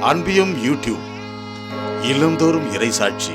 அன்பியும் YouTube இல்லந்தோறும் இறைசாட்சி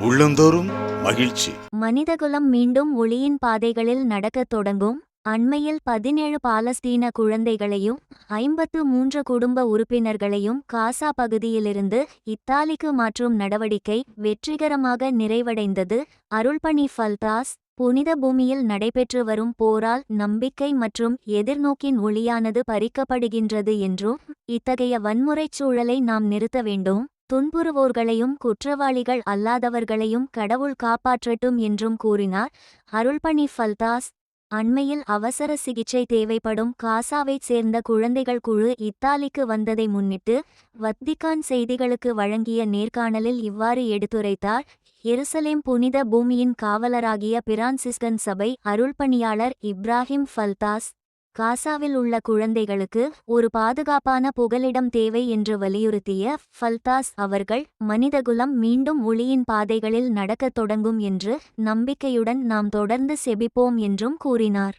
உள்ளந்தோறும் மகிழ்ச்சி. மனிதகுலம் மீண்டும் ஒளியின் பாதைகளில் நடக்கத் தொடங்கும். அண்மையில் பதினேழு பாலஸ்தீன குழந்தைகளையும் ஐம்பத்து மூன்று குடும்ப உறுப்பினர்களையும் காசா பகுதியிலிருந்து இத்தாலிக்கு மாற்றும் நடவடிக்கை வெற்றிகரமாக நிறைவடைந்தது. அருள்பணி ஃபல்தாஸ் புனித பூமியில் நடைபெற்று வரும் போரால் நம்பிக்கை மற்றும் எதிர்நோக்கின் ஒளியானது பறிக்கப்படுகின்றது என்றும் இத்தகைய வன்முறைச் சூழலை நாம் நிறுத்த வேண்டும். துன்புறுவோர்களையும் குற்றவாளிகள் அல்லாதவர்களையும் கடவுள் காப்பாற்றட்டும் என்றும் கூறினார் அருள்பணி ஃபல்தாஸ். அண்மையில் அவசர சிகிச்சை தேவைப்படும் காசாவைச் சேர்ந்த குழந்தைகள் குழு இத்தாலிக்கு வந்ததை முன்னிட்டு வத்திகான் செய்திகளுக்கு வழங்கிய நேர்காணலில் இவ்வாறு எடுத்துரைத்தார். எருசலேம் புனித பூமியின் காவலராகிய பிரான்சிஸ்கன் சபை அருள்பணியாளர் இப்ராஹிம் ஃபல்தாஸ் காசாவில் உள்ள குழந்தைகளுக்கு ஒரு பாதுகாப்பான புகலிடம் தேவை என்று வலியுறுத்திய ஃபல்தாஸ் அவர்கள் மனிதகுலம் மீண்டும் ஒளியின் பாதைகளில் நடக்கத் தொடங்கும் என்று நம்பிக்கையுடன் நாம் தொடர்ந்து செபிப்போம் என்றும் கூறினார்.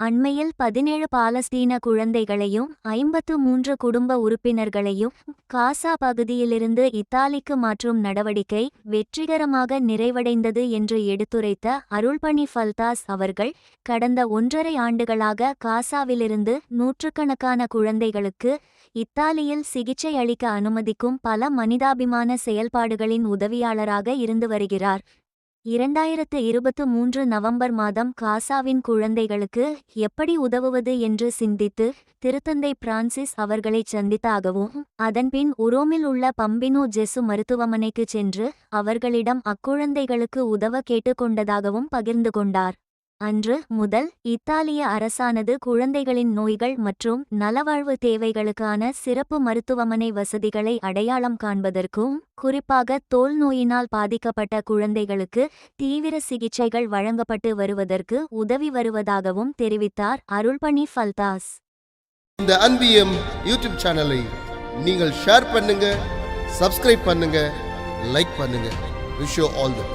அண்மையில் பதினேழு பாலஸ்தீன குழந்தைகளையும் ஐம்பத்து மூன்று குடும்ப உறுப்பினர்களையும் காசா பகுதியிலிருந்து இத்தாலிக்கு மாற்றும் நடவடிக்கை வெற்றிகரமாக நிறைவடைந்தது என்று எடுத்துரைத்த அருள்பணி ஃபல்தாஸ் அவர்கள் கடந்த ஒன்றரை ஆண்டுகளாக காசாவிலிருந்து நூற்றுக்கணக்கான குழந்தைகளுக்கு இத்தாலியில் சிகிச்சை அளிக்க அனுமதிக்கும் பல மனிதாபிமான செயல்பாடுகளின் உதவியாளராக இருந்து வருகிறார். இரண்டாயிரத்து இருபத்து மூன்று நவம்பர் மாதம் காசாவின் குழந்தைகளுக்கு எப்படி உதவுவது என்று சிந்தித்து திருத்தந்தை பிரான்சிஸ் அவர்களைச் சந்தித்தாகவும் அதன்பின் உரோமில் உள்ள பம்பினோ ஜெசு மருத்துவமனைக்கு சென்று அவர்களிடம் அக்குழந்தைகளுக்கு உதவ கேட்டுக்கொண்டதாகவும் பகிர்ந்து கொண்டார். அன்று முதல் இத்தாலிய அரசானது குழந்தைகளின் நோய்கள் மற்றும் நலவாழ்வு தேவைகளுக்கான சிறப்பு மருத்துவமனை வசதிகளை அடையாளம் காண்பதற்கும் குறிப்பாக தோல் நோயினால் பாதிக்கப்பட்ட குழந்தைகளுக்கு தீவிர சிகிச்சைகள் வழங்கப்பட்டு வருவதற்கு உதவி வருவதாகவும் தெரிவித்தார் அருள்பணி ஃபல்தாஸ். இந்த அன்பியம் யூடியூப் சேனலை நீங்கள் ஷேர் பண்ணுங்க சப்ஸ்கிரைப் பண்ணுங்க லைக் பண்ணுங்க. Wish all the